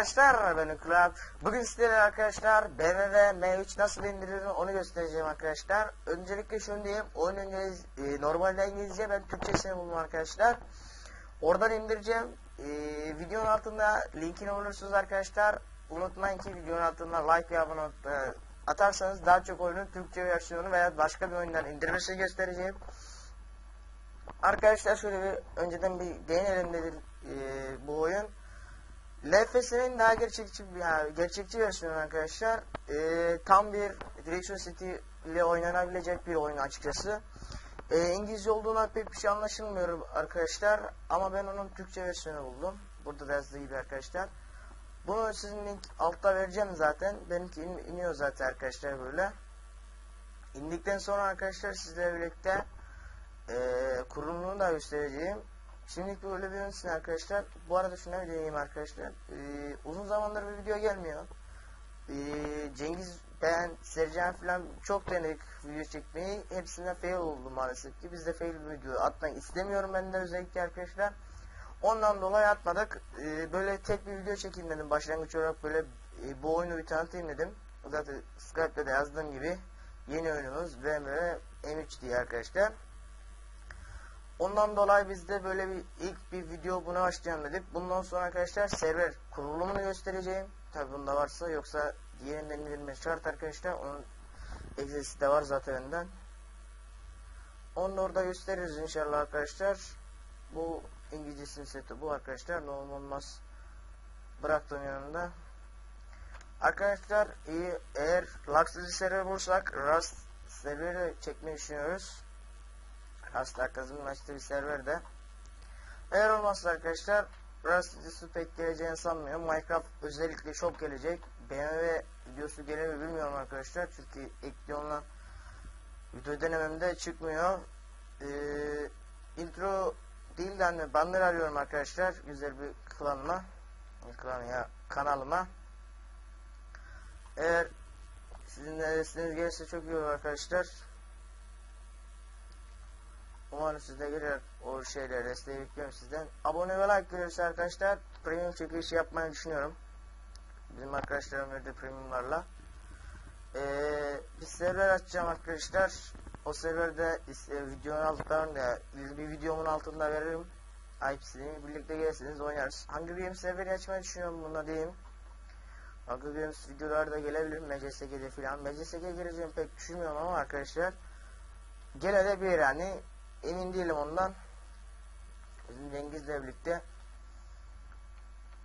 arkadaşlar ben Ükrat. Bugün sizlere arkadaşlar BMW M3 nasıl indirilir onu göstereceğim arkadaşlar. Öncelikle şunu diyeyim oyun İngiliz, e, normalde İngilizce ben Türkçesini buldum arkadaşlar. Oradan indireceğim. E, videonun altında linkini bulursunuz arkadaşlar. Unutmayın ki videonun altında like ve abone e, atarsanız daha çok oyunun Türkçe versiyonu veya başka bir oyundan indirmesini göstereceğim. Arkadaşlar şöyle bir önceden bir değinelim dedik e, bu oyun. LFS'nin daha gerçekçi yani gerçekçi versiyonu arkadaşlar. Ee, tam bir Direction City ile oynanabilecek bir oyun açıkçası. Ee, İngilizce olduğuna pek bir şey anlaşılmıyor arkadaşlar. Ama ben onun Türkçe versiyonu buldum. Burada da yazdığı gibi arkadaşlar. Bunu sizin link altta vereceğim zaten. Benimki in- iniyor zaten arkadaşlar böyle. İndikten sonra arkadaşlar sizlerle birlikte ee, kurulumunu da göstereceğim. Şimdilik böyle bir önsün arkadaşlar. Bu arada şuna bir değineyim arkadaşlar. Ee, uzun zamandır bir video gelmiyor. Ee, Cengiz, ben, Sercan falan çok denedik video çekmeyi. Hepsinde fail oldu maalesef ki. Biz de fail video atmak istemiyorum ben de özellikle arkadaşlar. Ondan dolayı atmadık. Ee, böyle tek bir video çekeyim dedim. Başlangıç olarak böyle e, bu oyunu bir tanıtayım dedim. Zaten Skype'da da yazdığım gibi yeni oyunumuz BMW M3 diye arkadaşlar. Ondan dolayı biz de böyle bir ilk bir video buna başlayalım dedik. Bundan sonra arkadaşlar server kurulumunu göstereceğim. Tabi bunda varsa yoksa diğerinden indirilmesi şart arkadaşlar. Onun egzersizi de var zaten önden. Onu da orada gösteririz inşallah arkadaşlar. Bu İngilizcesinin seti bu arkadaşlar. Ne olmaz bıraktım yanında. Arkadaşlar iyi eğer Luxury server bulursak Rust serveri çekmeyi düşünüyoruz. Rust arkasının açtığı bir serverde. Eğer olmazsa arkadaşlar Rust videosu pek geleceğini sanmıyorum. Minecraft özellikle çok gelecek. BMW videosu gelir mi bilmiyorum arkadaşlar. Çünkü ekliyorlar video denememde çıkmıyor. Ee, intro değil de hani banner arıyorum arkadaşlar. Güzel bir klanıma. Klan ya kanalıma. Eğer sizin de gelirse çok iyi olur arkadaşlar. Umarım siz de gelir o şeyler desteği bekliyorum sizden. Abone ve like gelirse arkadaşlar premium çekilişi yapmayı düşünüyorum. Bizim arkadaşlarım verdi premiumlarla. Ee, bir server açacağım arkadaşlar. O serverde e, videonun altlarında bir videomun altında veririm. IP'sini birlikte gelirsiniz oynarız. Hunger Games serveri açmayı düşünüyorum bunda diyeyim. Hunger Games videolarda gelebilir MCSG'de filan. MCSG'ye gireceğim pek düşünmüyorum ama arkadaşlar. Gene de bir yani emin değilim ondan. Bizim Cengiz'le birlikte.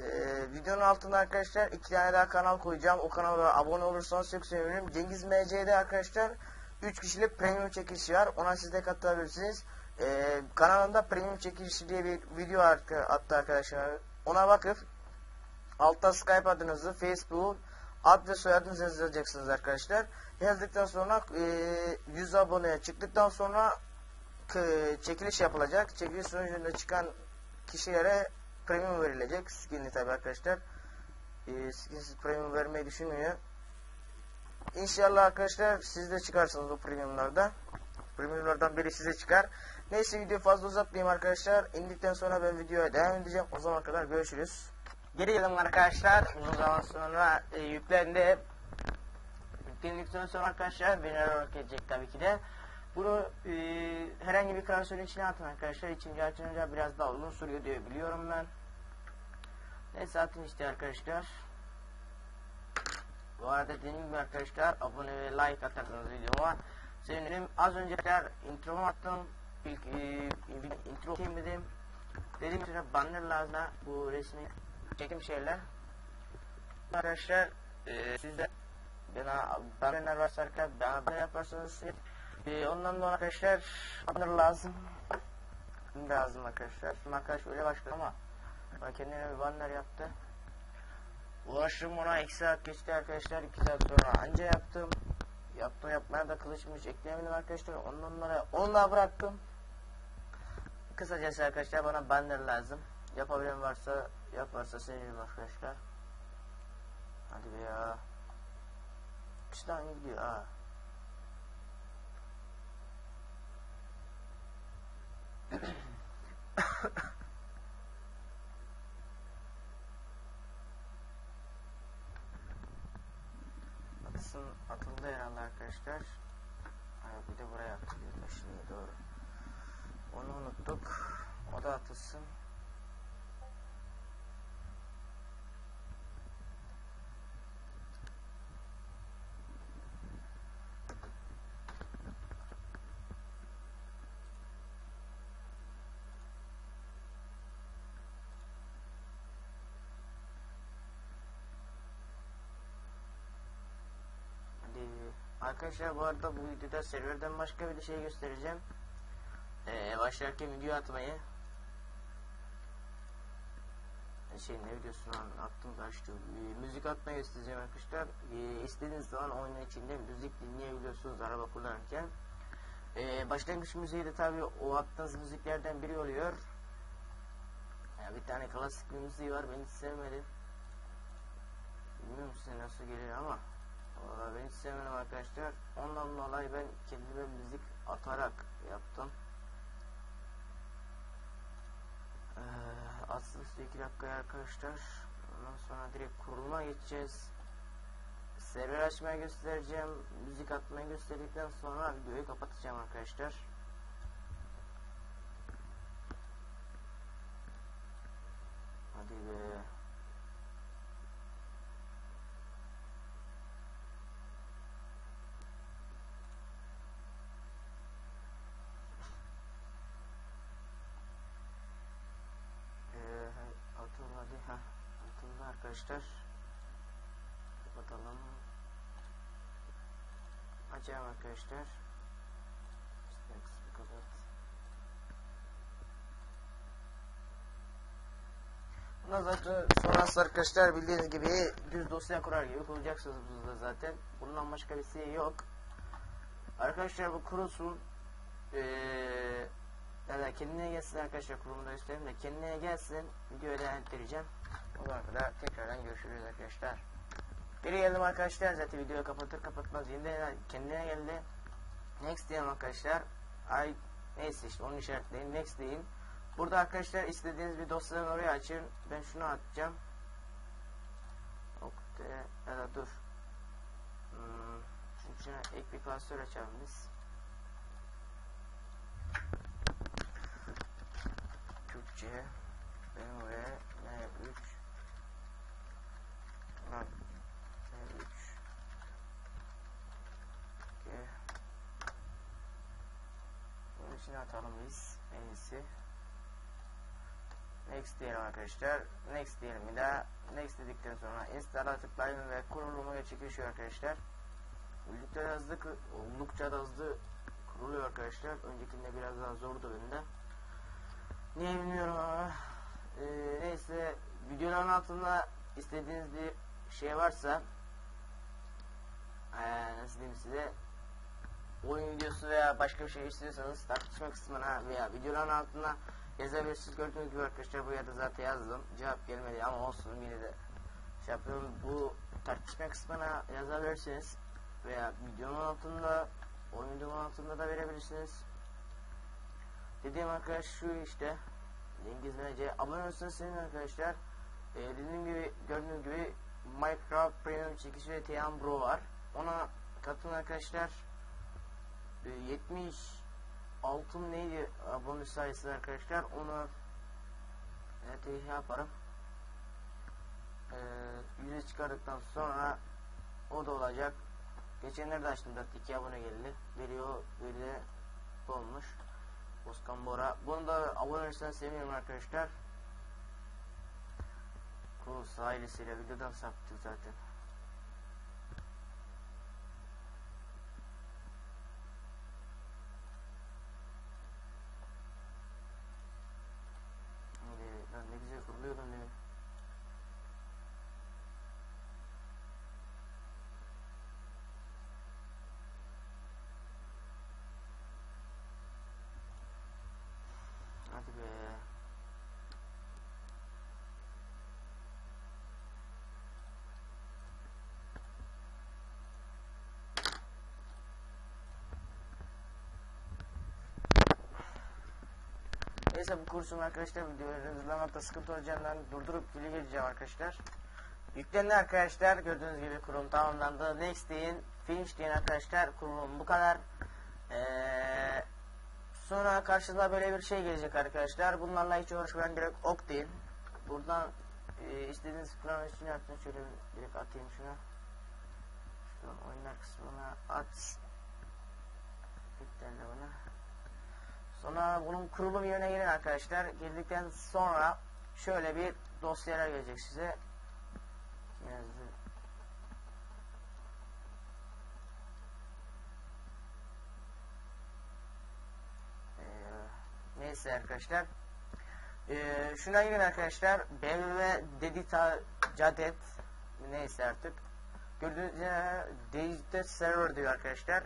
Ee, videonun altında arkadaşlar iki tane daha kanal koyacağım. O kanala abone olursanız çok sevinirim. Cengiz MC'de arkadaşlar 3 kişilik premium çekilişi var. Ona siz de katılabilirsiniz. Ee, kanalında premium çekilişi diye bir video attı arkadaşlar. Ona bakıp altta Skype adınızı, Facebook, ad ve soyadınızı yazacaksınız arkadaşlar. Yazdıktan sonra e, 100 aboneye çıktıktan sonra çekiliş yapılacak. Çekiliş sonucunda çıkan kişilere premium verilecek. Skinli tabi arkadaşlar. E, skinsiz premium vermeyi düşünmüyor. İnşallah arkadaşlar siz de çıkarsınız o premiumlarda. Premiumlardan biri size çıkar. Neyse video fazla uzatmayayım arkadaşlar. İndikten sonra ben videoya devam edeceğim. O zaman kadar görüşürüz. Geri geldim arkadaşlar. Uzun zaman sonra e, yüklendi. Yüklendikten sonra arkadaşlar beni edecek tabii ki de. Bunu e, herhangi bir klasörün içine atın arkadaşlar. İçince açınca biraz daha uzun sürüyor diye biliyorum ben. Neyse atın işte arkadaşlar. Bu arada dediğim gibi arkadaşlar abone ve like atarsanız videoma sevinirim. Az önce intromu attım. İlk e, intro dedim. Dediğim gibi banner lazım bu resmi çekim şeyler. Arkadaşlar e, siz de bana bannerler varsa arkadaşlar bana yaparsanız e, ondan sonra arkadaşlar banner lazım. Lazım arkadaşlar. Şimdi arkadaş öyle başladı ama kendine bir banner yaptı. Uğraştım ona 2 saat geçti arkadaşlar. 2 saat sonra anca yaptım. Yaptım yapmaya da kılıçmış ekleyemedim arkadaşlar. Ondan sonra onu da bıraktım. kısacası arkadaşlar bana banner lazım. Yapabilen varsa yaparsa sevinirim arkadaşlar. Hadi be ya. Tane gidiyor ha. Arkadaşlar. Hayır bir de buraya atılıyor. Şimdi doğru. Onu unuttuk. O da atılsın. Hadi. Arkadaşlar bu arada bu videoda serverden başka bir şey göstereceğim. Ee, başlarken video atmayı. Şey ne videosu lan aklım karıştı. Ee, müzik atmayı göstereceğim arkadaşlar. Ee, istediğiniz zaman oyunun içinde müzik dinleyebiliyorsunuz araba kullanırken. Ee, başlangıç müziği de tabi o attığınız müziklerden biri oluyor. Ya bir tane klasik bir müziği var ben hiç sevmedim. Bilmiyorum size nasıl gelir ama Valla ben hiç sevmedim arkadaşlar. Ondan dolayı ben kendime müzik atarak yaptım. Ee, Aslında 2 dakika arkadaşlar. Ondan sonra direkt kuruluma geçeceğiz. Server açmayı göstereceğim. Müzik atmayı gösterdikten sonra videoyu kapatacağım arkadaşlar. Hadi be. Ee, atıl hadi ha atıldı arkadaşlar kapatalım açalım arkadaşlar işte kısmı kapat Bundan zaten sonrası arkadaşlar bildiğiniz gibi düz dosya kurar gibi kuracaksınız burada zaten. Bundan başka bir şey yok. Arkadaşlar bu kurulsun. Ee, yani kendine gelsin arkadaşlar kurumda göstereyim de kendine gelsin videoyu devam ettireceğim. O zaman kadar tekrardan görüşürüz arkadaşlar. Geri geldim arkadaşlar zaten videoyu kapatır kapatmaz yeniden kendine geldi. Next diyelim arkadaşlar. Ay neyse işte onu işaretleyin. Next deyin. Burada arkadaşlar istediğiniz bir dosyadan oraya açın. Ben şunu atacağım. Nokta ya da dur. Hmm, şunun ek bir klasör açalım biz. Türkçe benim oraya atalım biz en iyisi. Next diyelim arkadaşlar. Next diyelim bir daha. Next dedikten sonra install'a tıklayın ve kurulumu gerçekleşiyor arkadaşlar. Oldukça hızlı oldukça da hızlı kuruluyor arkadaşlar. Öncekinde biraz daha zordu bende Niye bilmiyorum ama. Ee, neyse. Videoların altında istediğiniz bir şey varsa ee, nasıl diyeyim size oyun videosu veya başka bir şey istiyorsanız tartışma kısmına veya videoların altına yazabilirsiniz. Gördüğünüz gibi arkadaşlar buraya da zaten yazdım. Cevap gelmedi ama olsun yine de şey yapıyorum. Bu tartışma kısmına yazabilirsiniz veya videonun altında oyun videonun altında da verebilirsiniz. Dediğim arkadaş şu işte Cengiz Mece abone olursanız senin arkadaşlar ee, dediğim gibi gördüğünüz gibi Minecraft Premium çekişi ve Tiyan Bro var ona katılın arkadaşlar 70 altın neydi abone sayısı arkadaşlar onu evet şey yaparım ee, yüze çıkardıktan sonra o da olacak geçenlerde açtım 4 abone geldi veriyor böyle olmuş Oskan Bora. Bunu da abone olursanız sevinirim arkadaşlar. Cruz ailesiyle videodan saptık zaten. Hadi lan ne güzel kuruluyor lan benim. Hadi Neyse bu kursun arkadaşlar videoları hızlamakta sıkıntı olacağından durdurup geri geleceğim arkadaşlar. Yüklendi arkadaşlar. Gördüğünüz gibi kurulum tamamlandı. Next deyin. Finish deyin arkadaşlar. Kurulum bu kadar. Ee, sonra karşınıza böyle bir şey gelecek arkadaşlar. Bunlarla hiç uğraşmayan direkt ok deyin. Buradan e, istediğiniz plan üstüne atın. Şöyle bir direkt atayım şuna. Şuradan oyunlar kısmına at. Yüklendi buna. Sonra bunun kurulum yerine girin arkadaşlar. Girdikten sonra şöyle bir dosyalar gelecek size. Kim yazdı? Ee, neyse arkadaşlar. Ee, şuna girin arkadaşlar. BBV Dedita Cadet neyse artık. Gördüğünüz üzere Digital Server diyor arkadaşlar.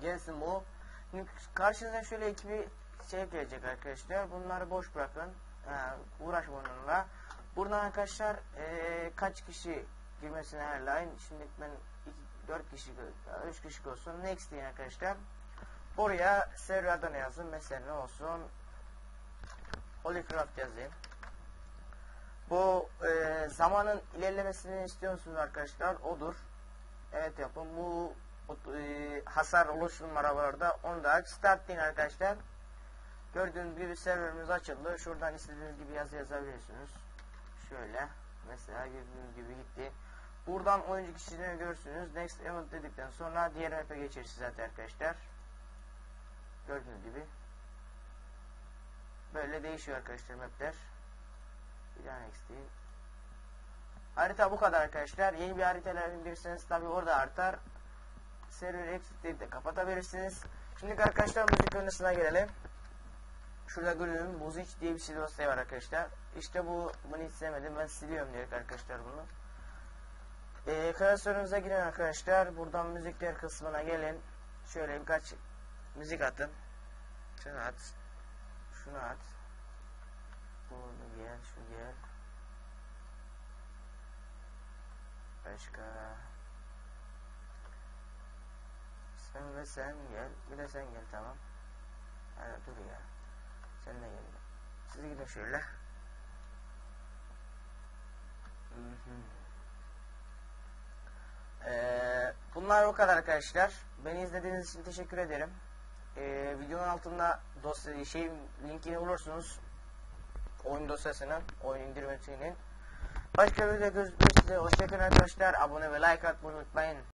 Gelsin bu. Şimdi karşınıza şöyle iki bir şey gelecek arkadaşlar. Bunları boş bırakın. Ha, uğraşma onunla. Buradan arkadaşlar eee, kaç kişi girmesini ayarlayın. Şimdi ben 4 kişi 3 kişi olsun. Next deyin arkadaşlar. Buraya serverden yazın. Mesela ne olsun? Holycraft yazayım. Bu eee, zamanın ilerlemesini istiyor musunuz arkadaşlar? Odur. Evet yapın. Bu e, hasar oluşum arabalarda onu da aç. Start deyin arkadaşlar. Gördüğünüz gibi serverimiz açıldı. Şuradan istediğiniz gibi yazı yazabilirsiniz. Şöyle. Mesela gördüğünüz gibi gitti. Buradan oyuncu kişilerini görürsünüz. Next event dedikten sonra diğer map'e geçeriz zaten arkadaşlar. Gördüğünüz gibi. Böyle değişiyor arkadaşlar map'ler. Bir next deyin. Harita bu kadar arkadaşlar. Yeni bir haritalar indirirseniz tabi orada artar. Server exit deyip de kapatabilirsiniz. Şimdi arkadaşlar müzik önüne gelelim. Şurada görüyorum Muzic diye bir şey dosya var arkadaşlar. İşte bu bunu hiç sevmedim. Ben siliyorum direkt arkadaşlar bunu. Ee, klasörünüze girin arkadaşlar. Buradan müzikler kısmına gelin. Şöyle birkaç müzik atın. Şunu at. Şunu at. Bunu gel, şu gel. Başka. Sen ve sen gel. Bir de sen gel tamam. Hadi dur ya. Sen de gel. Siz gidin şöyle. Ee, bunlar o kadar arkadaşlar. Beni izlediğiniz için teşekkür ederim. Ee, videonun altında dosya şey linkini bulursunuz. Oyun dosyasının, oyun indirmesinin. Başka bir videoda görüşmek üzere. Hoşçakalın arkadaşlar. Abone ve like atmayı unutmayın.